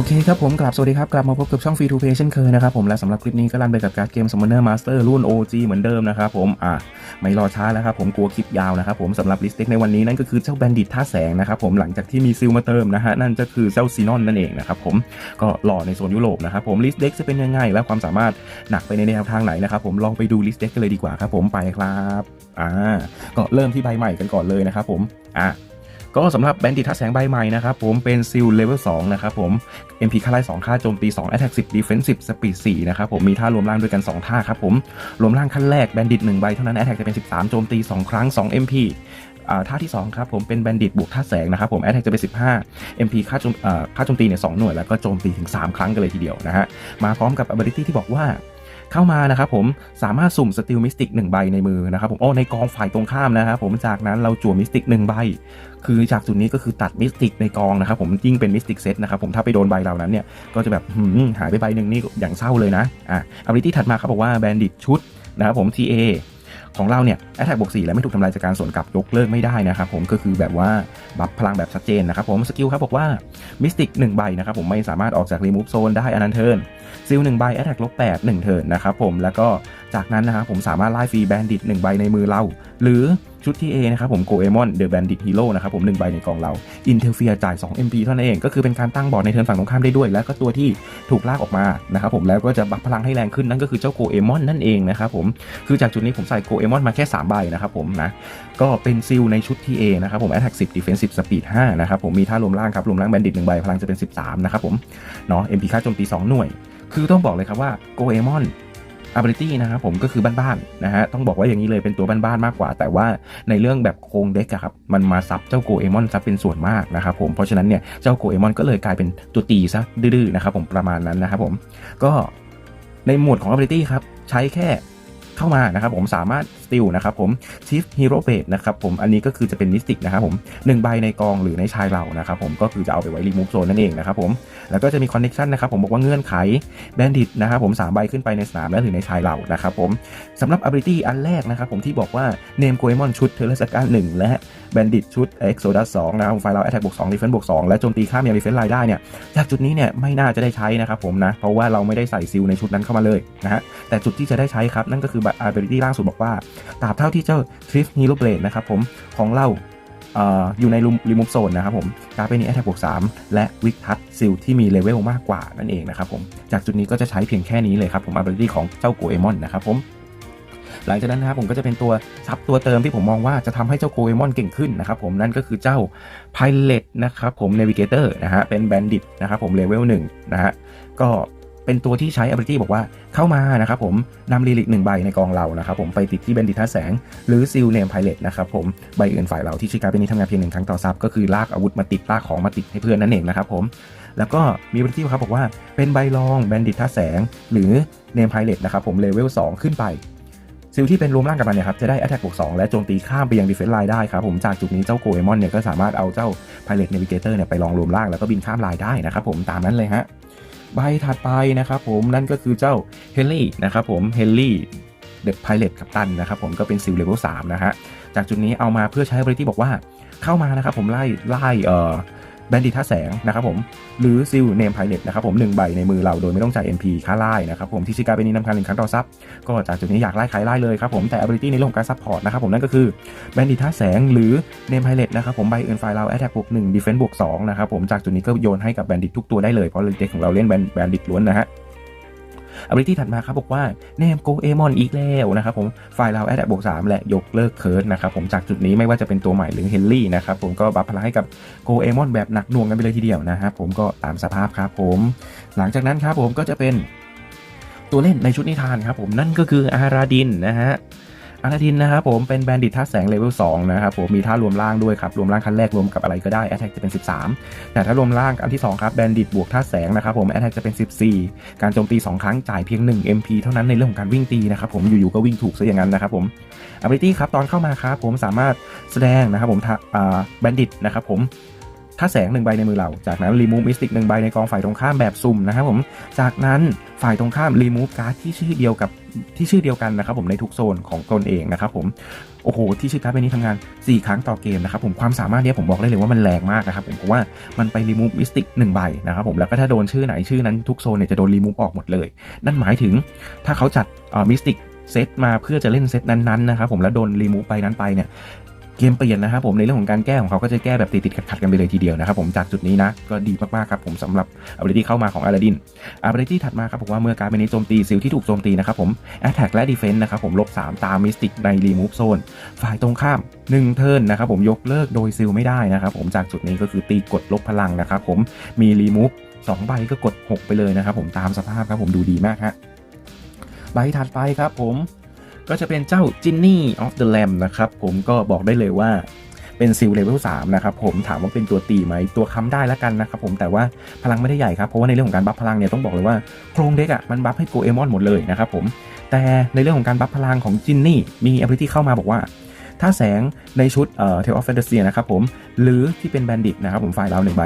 อเคครับผมกลับสวัสดีครับ กลับมาพบกับช่องฟรีทูเพย์เช่นเคยนะครับผมและสำหรับคลิปนี้ก็รันไปกับการ์ดเกม Summoner Master รุ่น OG เหมือนเดิมนะครับผมอะไม่รอช้าแล้วครับผมกลัวคลิปยาวนะครับผมสำหรับลิสต์เด็กในวันนี้นั่นก็คือเจ้าแบนดิตท่าแสงนะครับผมหลังจากที่มีซิลมาเติมนะฮะนั่นก็คือเจ้าซีนอนนั่นเองนะครับผมก็หล่อในโซนยุโรปนะครับผมลิสต์เด็กจะเป็นยังไงและความสามารถหนักไปในแนวทางไหนนะครับผมลองไปดูลิสต์เด็กกันเลยดีกว่าครับผมไปครับอ่าก็เริ่มที่ใบใหม่กันก่อนเลยนะครับผมอะ ก็สำหรับแบนดิทัสแสงใบใหม่นะครับผมเป็นซิลเลเวล2นะครับผม MP ค่าไล่2ค่าโจมตี2 Attack 10 Defense 10 Speed 4นะครับผมมีท่ารวมร่างด้วยกัน 2 ท่าครับผมรวมร่างขั้นแรกแบนดิต1ใบเท่านั้น Attack จะเป็น 13 โจมตี 2 ครั้ง 2 MP อ่าท่าที่ 2 ครับผมเป็นแบนดิตบวกท่าแสงนะครับผม Attack จะเป็น 15 MP ค่าโจมค่าโจมตีเนี่ย2หน่วย แล้วก็โจมตีถึง 3 ครั้งกันเลยทีเดียวนะฮะมาพร้อมกับ ability ที่บอกว่า เข้ามานะครับผมสามารถสุ่มสติลมิสติกหนึ่งใบในมือนะครับผมโอ้ในกองฝ่ายตรงข้ามนะครับผมจากนั้นเราจั่วมิสติกหนึ่งใบคือจากจุดนี้ก็คือตัดมิสติกในกองนะครับผมยิ่งเป็นมิสติกเซตนะครับผมถ้าไปโดนใบเหล่านั้นเนี่ยก็จะแบบหืมหายไปใบหนึ่งนี่อย่างเศร้าเลยนะอะอ b i l i t y ถัดมาครับบอกว่าแบนดิตชุดนะครับผม TA ของเราเนี่ยแอ t แทกบวก4และไม่ถูกทำลายจากการสวนกลับยกเลิกไม่ได้นะครับผมก็คือแบบว่าบัฟพลังแบบชัดเจนนะครับผมสกิลครับบอกว่ามิสติก1ใบนะครับผมไม่สามารถออกจากรีมูฟโซนได้อนันเทิร์น ซิล1ใบแอ t แทกลบ8 1เทิร์นนะครับผมแล้วก็จากนั้นนะครับผมสามารถไล่ฟรีแบนดิต1ใบในมือเรา หรือชุดที่ A นะครับผมโกเอมอนเดอะแบนดิตฮีโร่นะครับผม1ใบในกองเราอินเทอร์เฟียจ่าย 2 MP เท่านั้นเอง ก็คือเป็นการตั้งบอร์ดในเทิร์นฝั่งตรงข้ามได้ด้วย แล้วก็ตัวที่ถูกลากออกมานะครับผมแล้วก็จะบัฟพลังให้แรงขึ้นนั่นก็คือเจ้าโกเอมอนนั่นเองนะครับผมคือจากจุดนี้ผมใส่โกเอมอนมาแค่ 3 ใบนะครับผมนะก็เป็นซิลในชุดที่ A นะครับผม Attack 10 Defense 10 Speed 5นะครับผมมีท่ารวมร่างครับรวมร่างแบนดิต1ใบพลังจะเป็น 13นะครับผมเนาะ MP ค่าโจมตี2หน่วย คือต้องบอกเลยครับว่าโกเอมอน ability นะครับผมก็คือบ้านๆนะฮะต้องบอกว่าอย่างนี้เลยเป็นตัวบ้านๆมากกว่า แต่ว่าในเรื่องแบบโครงเด็กอะครับมันมาซับเจ้าโกเอมอนซับเป็นส่วนมากนะครับผมเพราะฉะนั้นเนี่ยเจ้าโกเอมอนก็เลยกลายเป็นตัวตีซะดื้อๆนะครับผมประมาณนั้นนะครับผมก็ในหมวดของ ability ครับใช้แค่เข้ามานะครับผมสามารถ steal นะครับผม chief hero base นะครับผมอันนี้ก็คือจะเป็นมิสติกนะครับผมหนึ่งใบในกองหรือในชายเรานะครับผมก็คือจะเอาไปไว้ remove zone นั่นเองนะครับผม แล้วก็จะมี connection นะครับผมบอกว่าเงื่อนไขแบนดิตนะครับผม3ใบขึ้นไปในสนามและหรือในชายเหล่านะครับผมสำหรับ ability อันแรกนะครับผมที่บอกว่า name g o e m o n ชุดเทเลสการ1และ bandit ชุด exodus 2นะครับไฟเรา attack บวก2 defense บวก2และโจมตีข้ามยัง defense ไลน์ได้เนี่ยจากจุดนี้เนี่ยไม่น่าจะได้ใช้นะครับผมนะเพราะว่าเราไม่ได้ใส่ซิลในชุดนั้นเข้ามาเลยนะฮะแต่จุดที่จะได้ใช้ครับนั่นก็คือ ability ล่างสุดบอกว่าตราบเท่าที่เจ้า Thrift Hero Blade นะครับผมของเรา อยู่ในรีมูฟโซนนะครับผมการเป็นนี้แอตแทกบวก3และวิกทั t ซิลที่มีเลเวลมากกว่านั่นเองนะครับผมจากจุดนี้ก็จะใช้เพียงแค่นี้เลยครับผม ability ของเจ้าโกเอมอนนะครับผมหลังจากนั้นนะครับผมก็จะเป็นตัวซับตัวเติมที่ผมมองว่าจะทำให้เจ้าโกเอมอนเก่งขึ้นนะครับผมนั่นก็คือเจ้า Pilot นะครับผม Navigator นะฮะเป็น Bandit นะครับผมเลเวล1นะฮะก็ เป็นตัวที่ใช้ ability บอกว่าเข้ามานะครับผมนำลีลิกหนึ่งใบในกองเรานะครับผมไปติดที่ Bandit ท่าแสง หรือซิลเนมไพเลตนะครับผมใบอื่นฝ่ายเราที่ชื่อกาเป็นนี้ทำงานเพียงหนึ่งครั้งต่อซับก็คือลากอาวุธมาติดลากของมาติดให้เพื่อนนั่นเองนะครับผมแล้วก็มีบันที่ครับบอกว่าเป็นใบรองแบนดิตท่าแสง หรือเนมไพเลตนะครับผมเลเวล2ขึ้นไปซิลที่เป็นรวมร่างกันมาเนี่ยครับจะได้ Attack บวก2และโจมตีข้ามไปยัง Defense Line ได้ครับผมจากจุดนี้เจ้าโกเอมอนเนี่ยก็สามารถเอาเจ้า Pilot Navigator เนี่ยไปลองรวมร่างแล้วก็บินข้ามลายได้นะครับผมตามนั้นเลยฮะ ใบถัดไปนะครับผมนั่นก็คือเจ้าเฮลลี่นะครับผมเฮลลี่เดอะไพเ t กัปตันนะครับผมก็เป็นซิลเลเวลสามนะฮะจากจุดนี้เอามาเพื่อใช้บริที่บอกว่าเข้ามานะครับผมไล่ไล่เอ่อ แบนดิท่าแสงนะครับผมหรือซิลเนมไพเลตนะครับผมหนึ่งใบในมือเราโดยไม่ต้องจ่าย MP ค่าไล่นะครับผมที่ชิกาเป็นนี้นำการหนึ่งครั้งต่อซับก็จากจุดนี้อยากไล่ใครไล่เลยครับผมแต่ ability ในเรื่องของการซัพพอร์ตนะครับผมนั่นก็คือแบนดิท่าแสงหรือเนมไพเลตนะครับผมใบเอื่นไฟเราแอตแทกบวกหนึ่งดีเฟนส์บวกสองนะครับผมจากจุดนี้ก็โยนให้กับแบนดิตทุกตัวได้เลยเพราะเด็กของเราเล่นแบนดิตล้วนนะฮะ ability ถัดมาครับบอกว่าเนมโกเอมอนอีกแล้วนะครับผมฝ่ายเราแอดบวก3และยกเลิกเคิร์ดนะครับผมจากจุดนี้ไม่ว่าจะเป็นตัวใหม่หรือเฮนรี่นะครับผมก็บัฟพลังให้กับโกเอมอนแบบหนักหน่วงกันไปเลยทีเดียวนะครับผมก็ตามสภาพครับผม หลังจากนั้นครับผมก็จะเป็นตัวเล่นในชุดนิทานครับผมนั่นก็คืออาราดินนะฮะ อาราดินนะครับผมเป็นแบนดิตท่าแสงเลเวล2นะครับผมมีท่ารวมร่างด้วยครับรวมร่างขั้นแรกรวมกับอะไรก็ได้ Attack จะเป็น 13 แต่ถ้ารวมร่างอันที่2ครับแบนดิตบวกท่าแสงนะครับผม Attack จะเป็น 14 การโจมตี 2 ครั้งจ่ายเพียง 1 MP เท่านั้นในเรื่องของการวิ่งตีนะครับผมอยู่ๆก็วิ่งถูกซะอย่างนั้นนะครับผม ability ครับตอนเข้ามาครับผมสามารถแสดงนะครับผมแบนดิตนะครับผมท่าแสงหนึ่งใบในมือเรา จากนั้นรีมูฟมิสติกหนึ่งใบในกองฝ่ายตรงข้ามแบบซุ่มนะครับผม จากนั้นฝ่ายตรงข้ามรีมูฟการ์ดที่ชื่อเดียวกับ ที่ชื่อเดียวกันนะครับผมในทุกโซนของตนเองนะครับผมโอ้โหที่ชื่อการ์ดใบนี้ทำงาน 4 ครั้งต่อเกมนะครับผมความสามารถเนี้ยผมบอกได้เลยว่ามันแรงมากนะครับผมเพราะว่ามันไปรีมูฟมิสติกหนึ่งใบนะครับผมแล้วก็ถ้าโดนชื่อไหนชื่อนั้นทุกโซนเนี่ยจะโดนรีมูฟออกหมดเลย นั่นหมายถึงถ้าเขาจัดมิสติกเซตมาเพื่อจะเล่นเซตนั้นๆนะครับผมแล้วโดนรีมูฟไปนั้นไปเนี่ย เกมเปลี่ยนนะครับผมในเรื่องของการแก้ของเขาก็จะแก้แบบติดๆขัดๆกันไปเลยทีเดียวนะครับผมจากจุดนี้นะก็ดีมากๆครับผมสำหรับ ability เข้ามาของอลาดิน ability ถัดมาครับผมว่าเมื่อการเป็นนี้โจมตีซิลที่ถูกโจมตีนะครับผม attack และ defense นะครับผมลบ3ตาม mystic ใน remove zone ฝ่ายตรงข้าม 1 เทิร์นนะครับผมยกเลิกโดยซิลไม่ได้นะครับผมจากจุดนี้ก็คือตีกดลบพลังนะครับผมมี remove 2ใบก็กด 6 ไปเลยนะครับผมตามสภาพครับผมดูดีมากฮะใบถัดไปครับผม ก็จะเป็นเจ้า Ginny of the Lamb นะครับ ผมก็บอกได้เลยว่าเป็นซิลเลเวล3นะครับผมถามว่าเป็นตัวตีไหมตัวค้ำได้แล้วกันนะครับผมแต่ว่าพลังไม่ได้ใหญ่ครับ เพราะว่าในเรื่องของการบัฟพลังเนี่ยต้องบอกเลยว่าโครงเด็กอะมันบัฟให้โกเอมอนหมดเลยนะครับผมแต่ในเรื่องของการบัฟพลังของจินนี่มี ability เข้ามาบอกว่า ถ้าแสงในชุดเอ่อเทลออฟแฟนตาซีนะครับผม หรือที่เป็นแบนดิตนะครับผมไฟล์เราหนึ่งใบ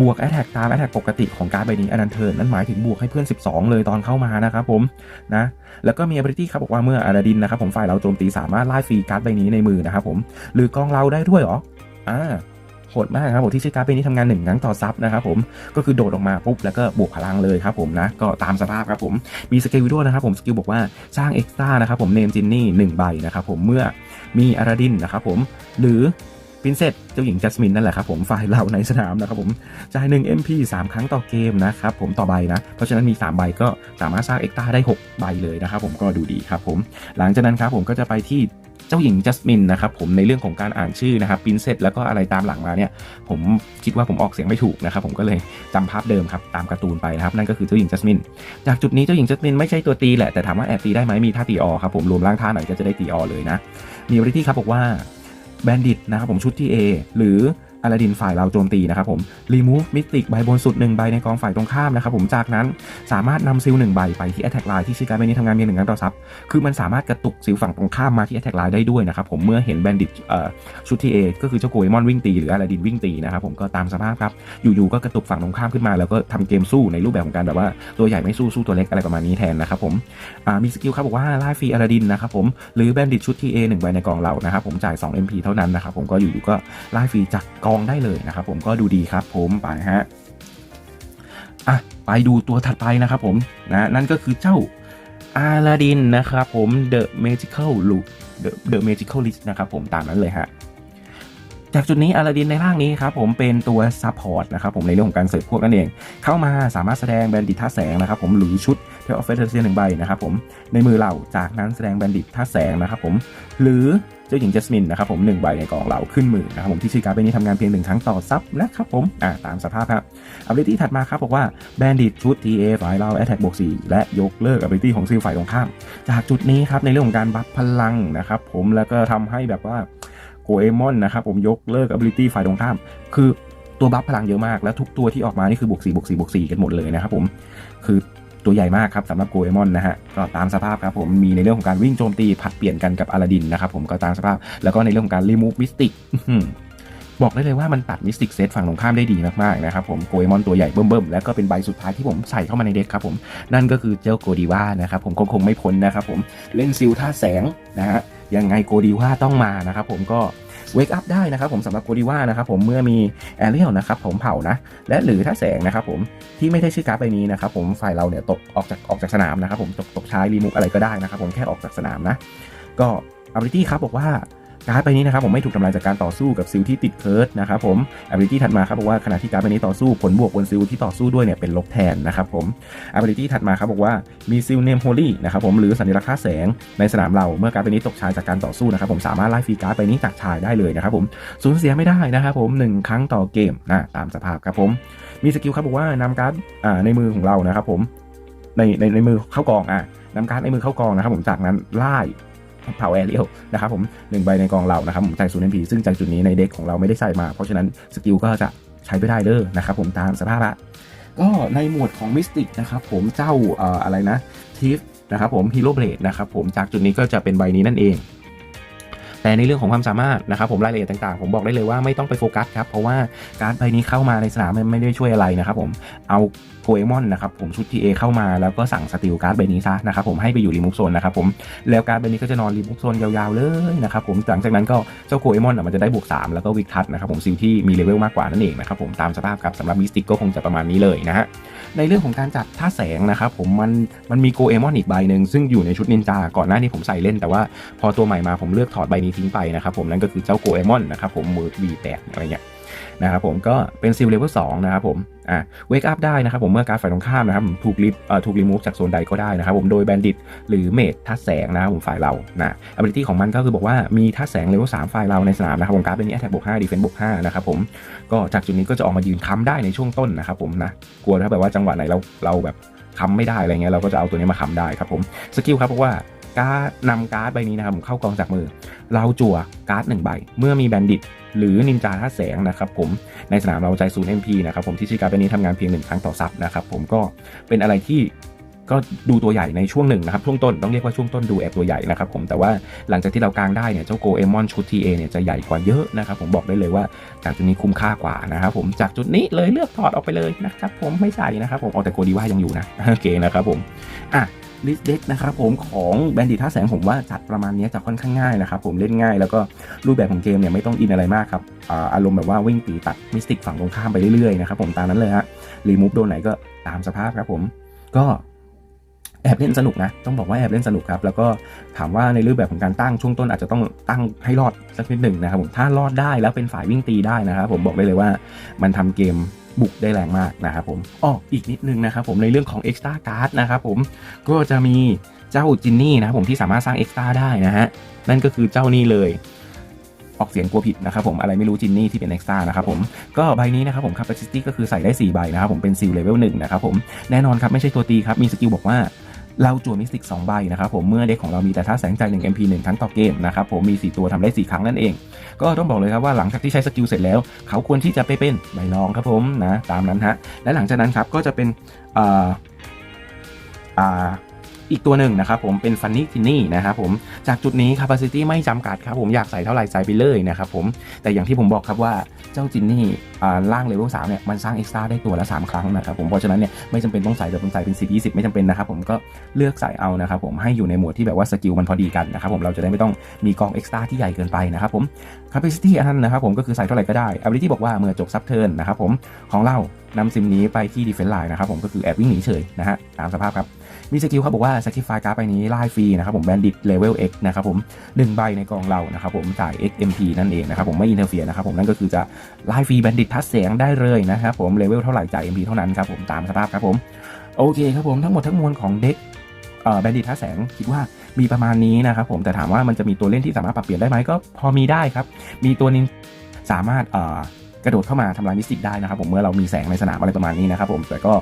บวกแอตแทกตามแอตแทกปกติของการ์ดใบนี้อันนั้นเทิร์นนั่นหมายถึงบวกให้เพื่อน 12 เลยตอนเข้ามานะครับผมนะแล้วก็มี ability ครับบอกว่าเมื่ออาราดินนะครับผมฝ่ายเราโจมตีสามารถไล่ฟรีการ์ดใบนี้ในมือนะครับผมหรือกองเราได้ด้วยหรออ่า หดมากครับผมที่ชื่อการ์ดใบนี้ทำงานหนึ่งครั้งต่อซับนะครับผมก็คือโดดออกมาปุ๊บแล้วก็บวกพลังเลยครับผมนะก็ตามสภาพครับผมมีสกิลวิดีโอนะครับผมสกิลบอกว่าสร้างเอ็กซ์ตร้านะครับผมเนมจินนี่หนึ่งใบนะครับผมเมื่อมีอาราดินนะครับผมหรือพินเซตเจ้าหญิงจัสมินนั่นแหละครับผมฝ่ายเราในสนามนะครับผมจ่ายหนึ่ง MP 3 ครั้งต่อเกมนะครับผมต่อใบนะ เพราะฉะนั้นมี 3 ใบก็สามารถสร้างเอ็กซ์ตร้าได้ 6 ใบเลยนะครับผมก็ดูดีครับผม หลังจากนั้นครับผมก็จะไปที่ เจ้าหญิงจัสมินนะครับผมในเรื่องของการอ่านชื่อนะครับปินเซตแล้วก็อะไรตามหลังมาเนี่ยผมคิดว่าผมออกเสียงไม่ถูกนะครับผมก็เลยจำภาพเดิมครับตามการ์ตูนไปนะครับนั่นก็คือเจ้าหญิงจัสมินจากจุดนี้เจ้าหญิงจัสมินไม่ใช่ตัวตีแหละแต่ถามว่าแอบตีได้ไหมมีท่าตีออครับผมรวมร่างท่าไหนก็จะได้ตีออเลยนะมีบริที่ครับบอกว่าแบนดิตนะครับผมชุดที่ A หรือ อลาดินฝ่ายเราโจมตีนะครับผม remove mystic ใบบนสุด1ใบในกองฝ่ายตรงข้ามนะครับผมจากนั้นสามารถนำซิล1ใบไปที่ attack line ที่ชื่อการ์ดใบนี้ทำงานเพียงหนึ่งครั้งต่อซับคือมันสามารถกระตุกซิลฝั่งตรงข้ามมาที่ attack line ได้ด้วยนะครับผมเมื่อเห็นแบนดิตชุดที่ A ก็คือเจ้าโกเอมอนวิ่งตีหรืออลาดินวิ่งตีนะครับผมก็ตามสภาพครับอยู่ๆก็กระตุกฝั่งตรงข้ามขึ้นมาแล้วก็ทำเกมสู้ในรูปแบบของการแบบว่าตัวใหญ่ไม่สู้สู้ตัวเล็กอะไรประมาณนี้แทนนะครับผมมีสกิลครับบอกว่าไล่ฟรีอลาดินนะครับผมหรือแบนดิตชุดที่ A 1ใบในกองเรานะครับผมจ่าย 2 MP เท่านั้นนะครับผมก็อยู่ๆก็ไล่ฟรีจากกองได้เลยนะครับ ผมก็ดูดีครับผมไปฮะอะไปดูตัวถัดไปนะครับผมนะนั่นก็คือเจ้าอาลาดินนะครับผม The Magical Look The The Magical List นะครับผมตามนั้นเลยฮะจากจุดนี้อาลาดินในร่างนี้ครับผมเป็นตัวซัพพอร์ตนะครับผมในเรื่องของการเสร์ฟพวกนั่นเอง เข้ามาสามารถแสดงแบนดิตท่าแสงนะครับผมหรือชุดเทลออฟเฟสเซียหนึ่งใบนะครับผมในมือเราจากนั้นแสดงแบนดิตท่าแสงนะครับผมหรือ เจ้าหญิงจัสมินนะครับผมหนึ่งใบในกองเราขึ้นมือนะครับผมที่ชื่อการ์ดใบนี้ทำงานเพียงหนึ่งครั้งต่อซับนะครับผมอ่าตามสภาพครับ ability ถัดมาครับบอกว่าแบนดิตชุด TA ฝ่ายเรา attack บวก4และยกเลิก ability ของซิลฝ่ายตรงข้าม จากจุดนี้ครับในเรื่องของการบัฟพลังนะครับผมแล้วก็ทำให้แบบว่าโกเอมอนนะครับผมยกเลิก ability ฝ่ายตรงข้าม คือตัวบัฟพลังเยอะมาก แล้วทุกตัวที่ออกมานี่คือบวก4บวก4บวก4กันหมดเลยนะครับผมคือ ตัวใหญ่มากครับสำหรับโกเอมอนนะฮะก็ตามสภาพครับผมมีในเรื่องของการวิ่งโจมตีผัดเปลี่ยนกันกับอลาดินนะครับผมก็ตามสภาพ แล้วก็ในเรื่องของการรีมูฟมิสติกบอกได้เลยว่ามันตัดมิสติกเซตฝั่งตรงข้ามได้ดีมากๆนะครับผมโกเอมอนตัวใหญ่เบิ่มๆ แล้วก็เป็นใบสุดท้ายที่ผมใส่เข้ามาในเด็กครับผม นั่นก็คือเจ้าโกดีว่านะครับผมคงคงไม่พ้นนะครับผมเล่นซิลท่าแสงนะฮะยังไงโกดีว่าต้องมานะครับผมก็ เวกอัพได้นะครับผมสำหรับโกดีว่านะครับผมเมื่อมีแอเรียลนะครับผมเผานะและหรือถ้าแสงนะครับผมที่ไม่ได้ชื่อการ์ดใบนี้นะครับผมฝ่ายเราเนี่ยตกออกจากออกจากสนามนะครับผมตกตกชายรีมูฟอะไรก็ได้นะครับผมแค่ออกจากสนามนะก็อาบุตี้ครับบอกว่า การ์ดใบนี้นะครับผมไม่ถูกทำลายจากการต่อสู้กับซิลที่ติดเคิร์ดนะครับผม ability ถัดมาครับบอกว่าขณะที่การ์ดใบนี้ต่อสู้ผลบวกบนซิลที่ต่อสู้ด้วยเนี่ยเป็นลบแทนนะครับผม ability ถัดมาครับบอกว่ามีซิลเนมโฮลี่นะครับผมหรือสัญลักษณ์ค่าแสงในสนามเราเมื่อการ์ดใบนี้ตกชายจากการต่อสู้นะครับผมสามารถไล่ฟรีการ์ดใบนี้จากชายได้เลยนะครับผมสูญเสียไม่ได้นะครับผมหนึ่งครั้งต่อเกมนะตามสภาพครับผมมีสกิลครับบอกว่านำการ์ดอ่าในมือของเรานะครับผมในในในมือเข้ากองอะนำการ์ดในมือเข้ากองนะครับผมจากนั้นไล่ เผาแอเรียลนะครับผมหนึ่งใบในกองเรานะครับผมใส่ศูนย์เอ็มพีซึ่งจากจุดนี้ในเด็กของเราไม่ได้ใส่มา เพราะฉะนั้นสกิลก็จะใช้ไม่ได้เด้อนะครับผมตามสภาพละก็ในหมวดของมิสติกนะครับผมเจ้าอะไรนะทิฟนะครับผมฮีโร่เบลดนะครับผมจากจุดนี้ก็จะเป็นใบนี้นั่นเอง แต่ในเรื่องของความสามารถนะครับผมรายละเอียดต่างๆ ผมบอกได้เลยว่าไม่ต้องไปโฟกัสครับ เพราะว่าการดใบนี้เข้ามาในสนามมันไม่ได้ช่วยอะไรนะครับผมเอาโกเอมอนนะครับผมชุด TA เข้ามาแล้วก็สั่งสติลการ์ดใบนี้ซะนะครับผมให้ไปอยู่รีมูฟโซนนะครับผมแล้วการ์ดใบนี้ก็จะนอนรีมูฟโซนยาวๆเลยนะครับผมหลังจากนั้นก็เจ้าโกเอมอนมันจะได้บวก3แล้วก็วิกทัศนะครับผมซิลที่มีเลเวลมากกว่านั่นเองนะครับผมตามสภาพครับสำหรับมิสติกก็คงจะประมาณนี้เลยนะฮะในเรื่องของการจัดท่าแสงนะครับผมมันมันมีโกเอมอนอีกใบหนึ่งซึ่งอยู่ในชุดนินจาก่อนหน้านี้ผมใส่เล่นแต่ว่าพอตัวใหม่มาผมเลือกถอดใบนี้ทิ้งไปนะครับผมนั่นก็คือเจ้าโกเอมอนนะครับผมมือวีแตกอะไรเงี้ยนะครับผมก็เป็นซิลเลเวลสองนะครับผมอะเวกอัพได้นะครับผมเมื่อการฝ่ายตรงข้ามนะครับถูกลิฟเอ่อถูกรีมูฟจากโซนใดก็ได้นะครับผมโดยแบนดิตหรือเมดทัดแสงนะครับผมฝ่ายเรานะ ability ของมันก็คือบอกว่ามีทัดแสงเลเวล3ฝ่ายเราในสนามนะครับผมการดเป็นนี้ attack บวก5 defense บวก5นะครับผมก็จากจุดนี้ก็จะออกมายืนค้ำได้ในช่วงต้นนะครับผมนะกลัวถ้าแบบว่าจังหวะไหนเราเราแบบค้ำไม่ได้อะไรเงี้ยเราก็จะเอาตัวนี้มาค้ำได้ครับผมสกิลครับเพราะว่า การดนำการ์ดใบนี้นะครับผมเข้ากองจากมือ เราจั่วการ์ดหนึ่งใบ เมื่อมีแบนดิตหรือนินจาท่าแสงนะครับผมในสนามเราใจศูนย์ MP นะครับผมที่ชื่อการ์ดใบนี้ทำงานเพียงหนึ่งครั้งต่อซับนะครับผมก็เป็นอะไรที่ก็ดูตัวใหญ่ในช่วงหนึ่งนะครับช่วงต้นต้องเรียกว่าช่วงต้นดูแอบตัวใหญ่นะครับผมแต่ว่าหลังจากที่เรากางได้เนี่ยเจ้าโกเอมอนชุด TA เนี่ยจะใหญ่กว่าเยอะนะครับผมบอกได้เลยว่าจากจุดนี้คุ้มค่ากว่านะครับผมจากจุดนี้เลยเลือกถอดออกไปเลยนะครับผมไม่ใส่นะครับผมเอาแต่โกดีว่ายังอยู่นะโอเคนะครับผมอะ ลิสเด็กนะครับผมของแบนดิท่าแสงผมว่าจัดประมาณนี้จะค่อนข้างง่ายนะครับผมเล่นง่ายแล้วก็รูปแบบของเกมเนี่ยไม่ต้องอินอะไรมากครับอาอารมณ์แบบว่าวิ่งตีตัดมิสติกฝั่งตรงข้ามไปเรื่อยๆนะครับผมตามนั้นเลยฮะรีมูฟโดนไหนก็ตามสภาพครับผมก็แอบเล่นสนุกนะ ต้องบอกว่าแอบเล่นสนุกครับ แล้วก็ถามว่าในรูปแบบของการตั้งช่วงต้นอาจจะต้องตั้งให้รอดสักนิดหนึ่งนะครับผม ถ้ารอดได้แล้วเป็นฝ่ายวิ่งตีได้นะครับผมบอกได้เลยว่ามันทำเกม บุกได้แรงมากนะครับผมอ้ออีกนิดนึงนะครับผมในเรื่องของ Extra Card นะครับผมก็จะมีเจ้าจินนี่นะครับผมที่สามารถสร้างเอ็กซ์ตร้าได้นะฮะนั่นก็คือเจ้านี่เลยออกเสียงกลัวผิดนะครับผมอะไรไม่รู้จินนี่ที่เป็นเอ็กซ์ตร้านะครับผมก็ใบนี้นะครับผมคาปาซิตี้ก็คือใส่ได้ 4 ใบนะครับผมเป็นซิลเลเวลหนึ่งนะครับผมแน่นอนครับไม่ใช่ตัวตีครับมีสกิลบอกว่า เราจั่วมิสติก2ใบนะครับผมเมื่อเด็กของเรามีแต่ท่าแสงใจ1 MP 1ครั้งต่อเกมนะครับผมมี 4 ตัวทำได้ 4 ครั้งนั่นเอง ก็ต้องบอกเลยครับว่าหลังจากที่ใช้สกิลเสร็จแล้ว เขาควรที่จะไปเป็นใบรองครับผมนะตามนั้นฮะและหลังจากนั้นครับก็จะเป็นอ่าอ่า อีกตัวหนึ่งนะครับผมเป็นฟันนี่ทินนี่นะครับผมจากจุดนี้ capacity ไม่จำกัดครับผมอยากใส่เท่าไหร่ใส่ไปเลยนะครับผมแต่อย่างที่ผมบอกครับว่าเจ้าจินนี่ล่างเลเวลสามเนี่ยมันสร้างเอ็กซ์ตร้าได้ตัวละ 3 ครั้งนะครับผมเพราะฉะนั้นเนี่ยไม่จำเป็นต้องใส่แบบผมใส่เป็น 10 20 ไม่จำเป็นนะครับผมก็เลือกใส่เอานะครับผมให้อยู่ในหมวดที่แบบว่าสกิลมันพอดีกันนะครับผมเราจะได้ไม่ต้องมีกองเอ็กซ์ตร้าที่ใหญ่เกินไปนะครับผม capacity อันนั้นนะครับผมก็คือใส่เท่าไหร่ก็ได้ ability บอกว่าเมื่อจบซับเทิร์นนะครับผมของเรานำซิมนี้ไปที่ defense line นะครับผมก็คือแอบวิ่งหนีเฉยนะฮะตามสภาพครับ มีสกิลเขาบอกว่า sacrifice การ์ดใบนี้ไล่ฟรีนะครับผม bandit level x นะครับผม1ใบในกองเรานะครับผมจ่าย xmp นั่นเองนะครับผมไม่อินเทอร์เฟียนะครับผมนั่นก็คือจะไล่ฟรี bandit ทัดเสียงได้เลยนะครับผมเลเวลเท่าไหร่จ่าย mp เท่านั้นครับผมตามสภาพครับผมโอเคครับผมทั้งหมดทั้งมวลของเด็กเอ่อ bandit ทัดแสงคิดว่ามีประมาณนี้นะครับผมแต่ถามว่ามันจะมีตัวเล่นที่สามารถปรับเปลี่ยนได้ไหมก็พอมีได้ครับ มีตัวนึงสามารถกระโดดเข้ามาทำลายมิสติกได้นะครับผมเมื่อเรามีแสงในสนามอะไรประมาณนี้นะครับผมแต่ก็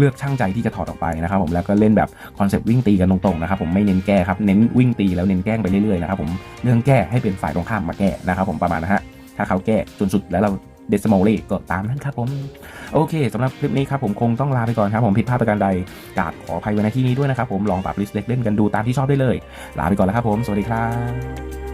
เลือกช่างใจที่จะถอดออกไปนะครับผมแล้วก็เล่นแบบคอนเซปต์วิ่งตีกันตรงๆนะครับผมไม่เน้นแก้ครับเน้นวิ่งตีแล้วเน้นแกล้งไปเรื่อยๆนะครับผมเรื่องแก้ให้เป็นฝ่ายตรงข้ามมาแก้นะครับผมประมาณนะฮะถ้าเขาแก้จนสุดแล้วเราเดสมเล่ก็ตามนั้นครับผม โอเคสำหรับคลิปนี้ครับผมคงต้องลาไปก่อนครับผมผิดพลาดประการใดกราบขออภัยไว้ในที่นี้ด้วยนะครับผมลองปรับลิสต์เล็กเล่นกันดูตามที่ชอบได้เลย ลาไปก่อนแล้วครับผม สวัสดีครับ